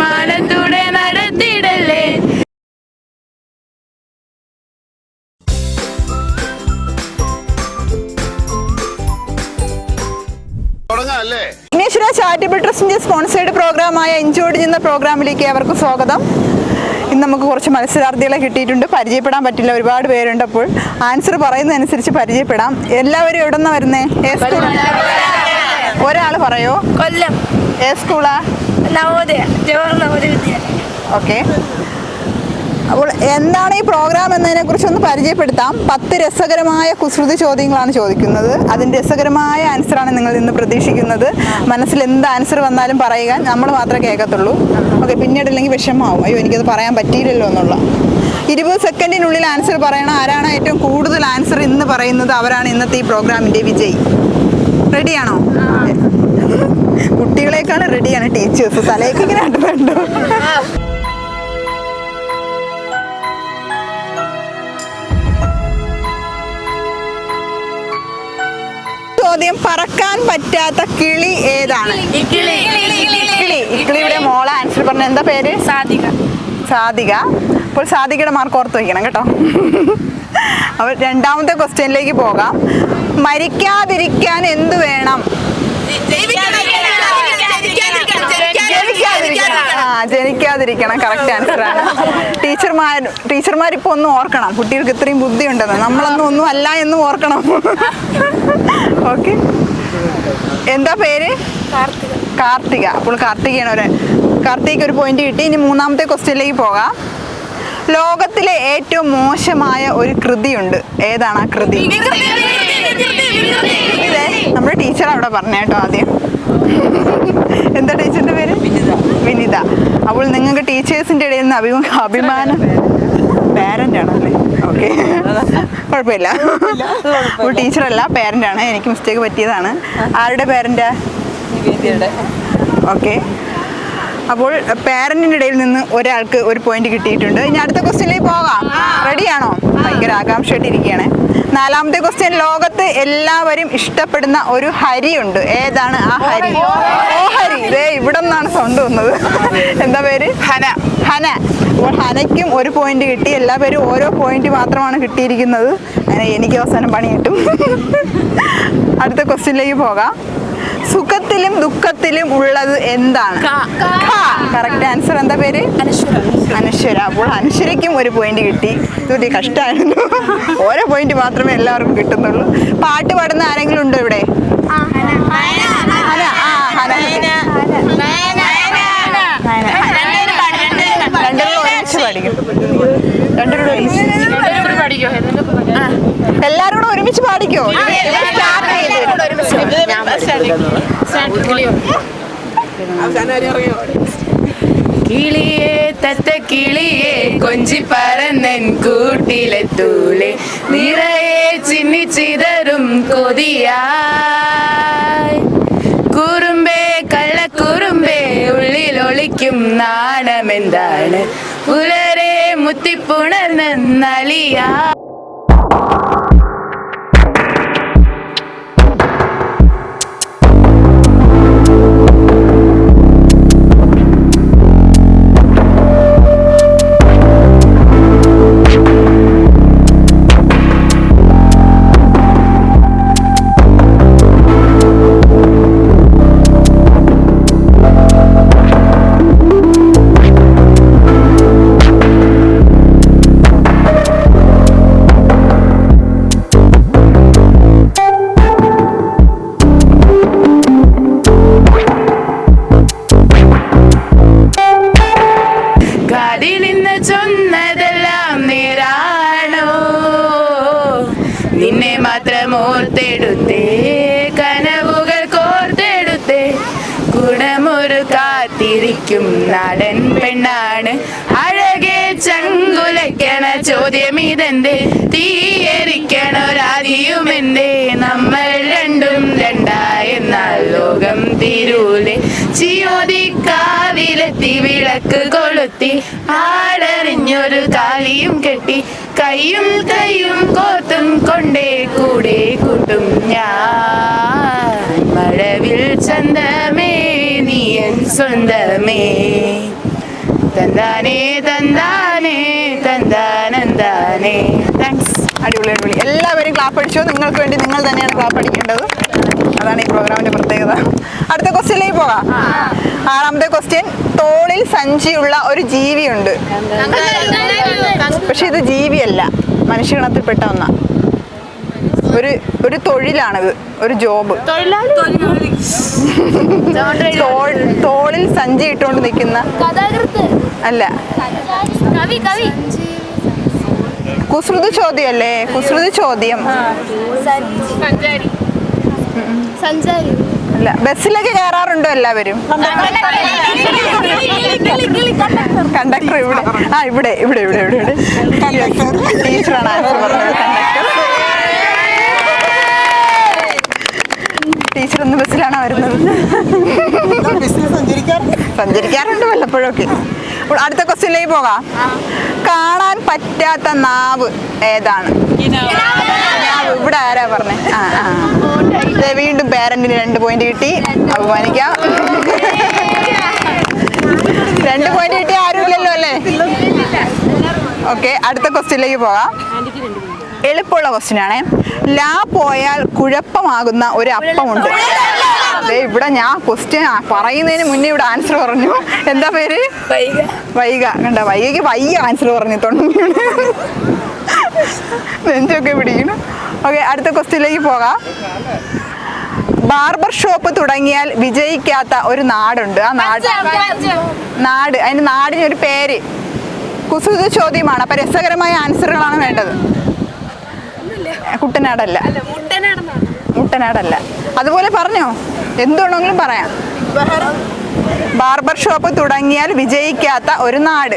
മാനത്തൂടെ നടത്തിയിടല്ലേ തുടങ്ങാല്ലേ ട്രസ്റ്റിന്റെ sponsored പ്രോഗ്രാമായ enjoy ചെയ്യുന്ന പ്രോഗ്രാമിലേക്ക് അവർക്ക് സ്വാഗതം. ഇന്ന് നമുക്ക് കുറച്ച് മത്സരാർത്ഥികളെ കിട്ടിയിട്ടുണ്ട്. പരിചയപ്പെടാൻ പറ്റില്ല. ഒരുപാട് പേരുണ്ട് അപ്പോൾ. ആൻസർ പറയുന്നതനുസരിച്ച് പരിചയപ്പെടാം. എല്ലാവരും എവിടെ നിന്നാണ് വരുന്നേ ഒരാൾ പറയോ. കൊല്ലം. ഏ സ്കൂളാ? നവോദയ ജവഹർ നവോദയ വിദ്യാലയം. ഓക്കെ. അപ്പോൾ എന്താണ് ഈ പ്രോഗ്രാം എന്നതിനെ കുറിച്ച് ഒന്ന് പരിചയപ്പെടുത്താം. പത്ത് രസകരമായ കുസൃതി ചോദ്യങ്ങളാണ് ചോദിക്കുന്നത്. അതിന്റെ രസകരമായ ആൻസറാണ് നിങ്ങൾ ഇന്ന് പ്രതീക്ഷിക്കുന്നത്. മനസ്സിൽ എന്ത് ആൻസർ വന്നാലും പറയുക. നമ്മൾ മാത്രമേ കേൾക്കത്തുള്ളൂ. ഓക്കെ പിന്നീട് ഇല്ലെങ്കിൽ വിഷമമാവും. അയ്യോ എനിക്കത് പറയാൻ പറ്റിയില്ലല്ലോ എന്നുള്ള. ഇരുപത് സെക്കൻഡിനുള്ളിൽ ആൻസർ പറയണം ആരാണ് ഏറ്റവും കൂടുതൽ ആൻസർ ഇന്ന് പറയുന്നത്? അവരാണ് ഇന്നത്തെ ഈ പ്രോഗ്രാമിന്റെ വിജയി. റെഡിയാണോ? കുട്ടികളെക്കാളും റെഡിയാണ് ടീച്ചേഴ്സ്. തലേക്ക് ഇങ്ങനെ അടുപ്പുണ്ടോ ചോദ്യം പറക്കാൻ പറ്റാത്ത കിളി ഏതാണ്? കിളി ഇക്കിളി. ഇവിടെ മോള മോളെ ആൻസർ പറഞ്ഞ. എന്താ പേര്? സാധിക. സാധിക. അപ്പോൾ സാധികയുടെ മാർക്ക് ഓർത്ത് വയ്ക്കണം കേട്ടോ. അപ്പോൾ രണ്ടാമത്തെ ക്വസ്റ്റ്യനിലേക്ക് പോകാം. മരിക്കാതിരിക്കാൻ എന്തു വേണം? ജനിക്കാതിരിക്കണം. കറക്റ്റ് ആൻസർ ആണ്. ടീച്ചർമാർ ടീച്ചർമാർ ഇപ്പൊ ഒന്നും ഓർക്കണം. കുട്ടികൾക്ക് ഇത്രയും ബുദ്ധി ഉണ്ടെന്ന് നമ്മളൊന്നും ഒന്നും അല്ല എന്ന് ഓർക്കണം. ഓക്കെ എന്താ പേര്? കാർത്തിക. അപ്പോൾ കാർത്തികയാണ് ഒരു കാർത്തികയ്ക്ക് ഒരു പോയിന്റ് കിട്ടി. ഇനി മൂന്നാമത്തെ ക്വസ്റ്റ്യനിലേക്ക് പോകാം. ലോകത്തിലെ ഏറ്റവും മോശമായ ഒരു കൃതിയുണ്ട്. ഏതാണ് ആ കൃതി? ഇതേ നമ്മുടെ ടീച്ചർ അവിടെ പറഞ്ഞ കേട്ടോ ആദ്യം. എന്താ ടീച്ചറിന്റെ പേര്? വിനിത. അപ്പോൾ നിങ്ങൾക്ക് ടീച്ചേഴ്സിന്റെ ഇടയിൽ നിന്ന് അഭിമുഖ അഭിമാനം പാരന്റ് ആണല്ലേ ഓക്കെ. കുഴപ്പമില്ല. അപ്പോൾ ടീച്ചറല്ല പാരന്റ് ആണ് എനിക്ക് മിസ്റ്റേക്ക് പറ്റിയതാണ്. ആരുടെ പാരന്റാ? ഓക്കെ. അപ്പോൾ പാരന്റിന്റെ ഇടയിൽ നിന്ന് ഒരാൾക്ക് ഒരു പോയിന്റ് കിട്ടിയിട്ടുണ്ട്. ഇനി അടുത്ത ക്വസ്റ്റ്യനിലേക്ക് പോകാം. റെഡിയാണോ ഭയങ്കര ആകാംക്ഷയായിട്ടിരിക്കുകയാണ്. നാലാമത്തെ ക്വസ്റ്റ്യൻ ലോകത്ത് എല്ലാവരും ഇഷ്ടപ്പെടുന്ന ഒരു ഹരി ഉണ്ട് ഏതാണ് ആ ഹരി? ഓഹരി. ഇതേ ഇവിടെ നിന്നാണ് സൗണ്ട് വന്നത്. എന്താ പേര്? ഹന. ഹന. അപ്പോൾ ഹനയ്ക്കും ഒരു പോയിന്റ് കിട്ടി. എല്ലാവരും ഓരോ പോയിന്റ് മാത്രമാണ് കിട്ടിയിരിക്കുന്നത്. അങ്ങനെ എനിക്ക് അവസാനം പണി കിട്ടും. അടുത്ത ക്വസ്റ്റ്യനിലേക്ക് പോകാം. സുഖത്തിലും ദുഃഖത്തിലും ഉള്ളത് എന്താണ്? കറക്റ്റ് ആൻസർ എന്താ പേര്? അനശ്വര. അപ്പോൾ അനശ്വരയ്ക്കും ഒരു പോയിന്റ് കിട്ടി. ഇതൊരു കഷ്ടമായിരുന്നു ഓരോ പോയിന്റ് മാത്രമേ എല്ലാവർക്കും കിട്ടുന്നുള്ളൂ. പാട്ട് പാടുന്ന ആരെങ്കിലും ഉണ്ടോ ഇവിടെ? എല്ലാരോടും ഒരുമിച്ച് കൂടെ പാടിക്കോ? കിളിയേ? തത്ത കിളിയേ കൊഞ്ചി പറന്നൻ തൂളെ നിറയെ ചിന്നി ചിതറും കൊതിയായി. കുറുമ്പേ കള്ളക്കുറുമ്പേ ഉള്ളിൽ ഒളിക്കും നാണമെന്താണ്? പുലരെ മുത്തിപ്പുണർന്ന് നലിയാ കാത്തിരിക്കും നടൻ പെണ്ണാണ്. അഴകെ ചങ്കുലയ്ക്കണ ചോദ്യം ഇതെന്റെ തീയരിക്കണ തീയരിക്കണൊരാദിയുമെന്തേ? നമ്മൾ രണ്ടും രണ്ടായെന്നാൽ ലോകം തീരൂലെ. ചിയോതിക്കാവിലെത്തി വിളക്ക് കൊളുത്തി. ആടറിഞ്ഞൊരു താലിയും കെട്ടി. കയ്യും കയ്യും കോത്തും കൊണ്ടേ കൂടെ കൂട്ടും ഞാൻ. മഴവിൽ ചന്തമേ സ്വന്തമേ തന്താനേ തന്താനേ തന്താനന്താനേ താങ്ക്സ് അടിപൊളി അടിപൊളി. എല്ലാവരും ക്ലാപ്പ് അടിച്ചോ. നിങ്ങൾക്ക് വേണ്ടി നിങ്ങൾ തന്നെയാണ് ക്ലാപ്പ് അടിക്കേണ്ടത്. അതാണ് ഈ പ്രോഗ്രാമിന്റെ പ്രത്യേകത. അടുത്ത ക്വസ്റ്റ്യനിലേക്ക് പോകാം. ആറാമത്തെ ക്വസ്റ്റ്യൻ തോളിൽ സഞ്ചിയുള്ള ഒരു ജീവിയുണ്ട്. പക്ഷെ ഇത് ജീവിയല്ല. മനുഷ്യഗണത്തിൽപ്പെട്ട ഒന്നാ. ഒരു ഒരു തൊഴിലാണ് ഒരു ജോബ്. തോളിൽ സഞ്ചി ഇട്ടുകൊണ്ട് നിൽക്കുന്ന അല്ല. കവി ചോദ്യം അല്ലേ കുസൃത് കുസൃതി ചോദ്യം. അല്ല ബസ്സിലൊക്കെ കയറാറുണ്ടോ എല്ലാവരും? കണ്ടക്ടർ ഇവിടെ. ആ ഇവിടെ ഇവിടെ ഇവിടെ ഇവിടെ. ഇവിടെ ടീച്ചറാണ് ആൻസർ പറഞ്ഞത്. കണ്ടക്ടർ. ഇന്ന് ബസ്സിലാണോ വരുന്നത്. സഞ്ചരിക്കാറുണ്ട് വല്ലപ്പോഴൊക്കെ. അടുത്ത ക്വസ്റ്റ്യനിലേക്ക് പോകാം. കാണാൻ പറ്റാത്ത നാവ് ഏതാണ്? ഇവിടെ ആരാ പറഞ്ഞേ? ആ ആ. വീണ്ടും പേരന്റിന് രണ്ട് പോയിന്റ് കിട്ടി. അപമാനിക്കാം. രണ്ട് പോയിന്റ് കിട്ടി ആരുമില്ലല്ലോ അല്ലേ? ഓക്കെ അടുത്ത ക്വസ്റ്റ്യനിലേക്ക് പോകാം. എളുപ്പമുള്ള ക്വസ്റ്റ്യൻ ആണ് ലാ പോയാൽ കുഴപ്പമാകുന്ന ഒരു അപ്പമുണ്ട്. അതെ ഇവിടെ ഞാൻ ക്വസ്റ്റ്യൻ പറയുന്നതിന് മുന്നേ ഇവിടെ ആൻസർ പറഞ്ഞു. എന്താ പേര്? വൈക കണ്ട? വൈകയ്ക്ക് വൈകി ആൻസർ പറഞ്ഞു. തുടങ്ങിയാണ് നെഞ്ചൊക്കെ പിടിക്കണം ഓക്കെ അടുത്ത ക്വസ്റ്റ്യനിലേക്ക് പോകാം. ബാർബർ ഷോപ്പ് തുടങ്ങിയാൽ വിജയിക്കാത്ത ഒരു നാടുണ്ട്. ആ നാട്. നാട്. അതിന്റെ നാടിന് ഒരു പേര്. കുസൃത ചോദ്യമാണ്. അപ്പൊ രസകരമായ ആൻസറുകളാണ് വേണ്ടത്. കുട്ടനാടല്ല. മുട്ടനാടല്ല. അതുപോലെ പറഞ്ഞോ? എന്തുണ്ടെങ്കിലും പറയാം. ബാർബർ ഷോപ്പ് തുടങ്ങിയാൽ വിജയിക്കാത്ത ഒരു നാട്.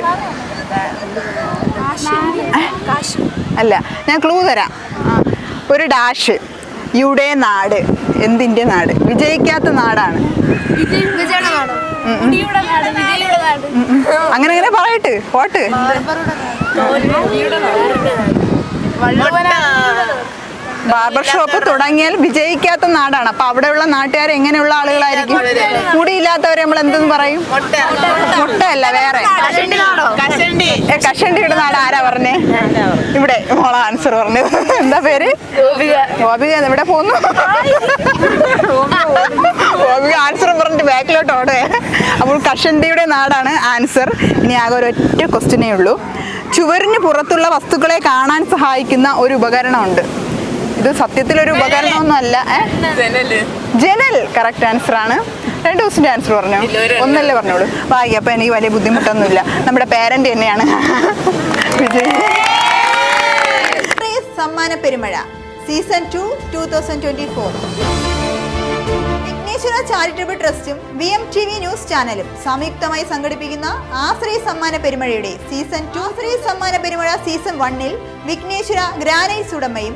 അല്ല ഞാൻ ക്ലൂ തരാം. ഒരു ഡാഷ് യുടെ നാട്. എന്തിന്റെ നാട്? വിജയിക്കാത്ത നാടാണ്. അങ്ങനെ അങ്ങനെ പറയട്ട്. പോട്ട്. ബാർബർ ഷോപ്പ് തുടങ്ങിയാൽ വിജയിക്കാത്ത നാടാണ്. അപ്പൊ അവിടെയുള്ള നാട്ടുകാർ എങ്ങനെയുള്ള ആളുകളായിരിക്കും? മുടിയില്ലാത്തവരെ നമ്മൾ എന്തെന്ന് പറയും? മുട്ടയല്ല വേറെ. കഷണ്ടിയുടെ നാട്? ആരാ പറഞ്ഞേ? ഇവിടെ മോളെ ആൻസർ പറഞ്ഞത് എന്താ പേര്? ഗോപിക. എവിടെ പോന്നു? ഗോപിക ആൻസർ പറഞ്ഞിട്ട് ബാക്കിലോട്ട് ഓടേ. അപ്പോൾ കഷണ്ടിയുടെ നാടാണ് ആൻസർ. ഇനി ആകെ ഒരു ഒറ്റ ക്വസ്റ്റ്യനേ ഉള്ളൂ. ചുവരിന് പുറത്തുള്ള വസ്തുക്കളെ കാണാൻ സഹായിക്കുന്ന ഒരു ഉപകരണമുണ്ട്. ഇത് സത്യത്തിൽ ഒരു ഉപകരണമൊന്നും അല്ല ജനൽ. കറക്റ്റ് ആൻസർ ആണ്. രണ്ട് ദിവസത്തിന്റെ ആൻസർ പറഞ്ഞു? ഒന്നല്ലേ പറഞ്ഞോളൂ. വായി അപ്പൊ എനിക്ക് വലിയ ബുദ്ധിമുട്ടൊന്നുമില്ല. നമ്മുടെ പേരന്റ് തന്നെയാണ്. സമ്മാന പെരുമഴ. Season two two thousand twenty four Vighneshwara charitable ട്രസ്റ്റും V M T V news ചാനലും സംയുക്തമായി സംഘടിപ്പിക്കുന്ന ആശ്രയ സമ്മാന പെരുമഴയുടെ സീസൺ ടു ആശ്രയ സമ്മാന പെരുമഴ സീസൺ വണ്ണിൽ വിഘ്നേശ്വര ഗ്രാനൈറ്റ്സ് ഉടമയും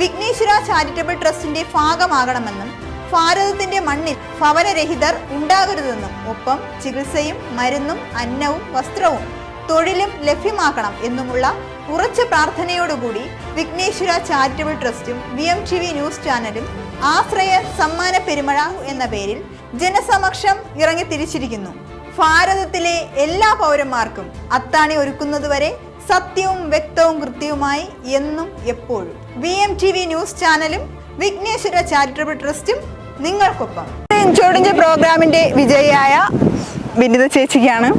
വിഘ്നേശ്വര ചാരിറ്റബിൾ ട്രസ്റ്റിന്റെ ഭാഗമാകണമെന്നും ഭാരതത്തിന്റെ മണ്ണിൽ ഭവനരഹിതർ ഉണ്ടാകരുതെന്നും ഒപ്പം ചികിത്സയും മരുന്നും അന്നവും വസ്ത്രവും തൊഴിലും ലഭ്യമാക്കണം എന്നുമുള്ള ഉറച്ച പ്രാർത്ഥനയോടുകൂടി Vighneshwara charitable ട്രസ്റ്റും V M T V news ചാനലും ആശ്രയ സമ്മാന പെരുമഴ എന്ന പേരിൽ ജനസമക്ഷം ഇറങ്ങി തിരിച്ചിരിക്കുന്നു ഭാരതത്തിലെ എല്ലാ പൗരന്മാർക്കും അത്താണി ഒരുക്കുന്നതുവരെ സത്യവും വ്യക്തവും കൃത്യവുമായി എന്നും എപ്പോഴും V M T V news ചാനലും വിഘ്നേശ്വര ചാരിറ്റബിൾ ട്രസ്റ്റും നിങ്ങൾക്കൊപ്പം ഇഞ്ചോടിഞ്ച് പ്രോഗ്രാമിന്റെ വിജയിയായ വിനിത ചേച്ചിക്കാണ്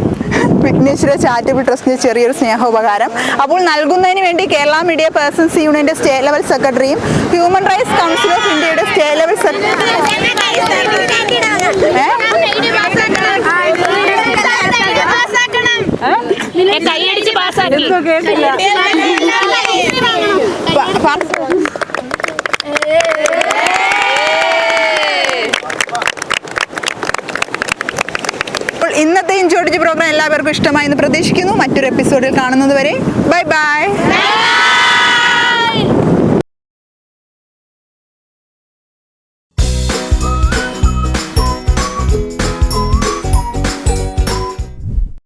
വിഘ്നേശ്വര ചാരിറ്റബിൾ ട്രസ്റ്റിന് ചെറിയൊരു സ്നേഹോപകാരം അപ്പോൾ നൽകുന്നതിന് വേണ്ടി കേരള മീഡിയ പേഴ്സൺസ് യൂണിയന്റെ സ്റ്റേറ്റ് ലെവൽ സെക്രട്ടറിയും ഹ്യൂമൻ റൈറ്റ്സ് കൗൺസിൽ ഓഫ് ഇന്ത്യയുടെ സ്റ്റേറ്റ് ലെവൽ കൈയടിച്ച് പാസ്സാക്കി. ഇന്നത്തെ ഇഞ്ചോടിച്ച് പ്രോഗ്രാം എല്ലാവർക്കും ഇഷ്ടമായി എന്ന് പ്രതീക്ഷിക്കുന്നു. മറ്റൊരു എപ്പിസോഡിൽ കാണുന്നത് വരെ. Bye bye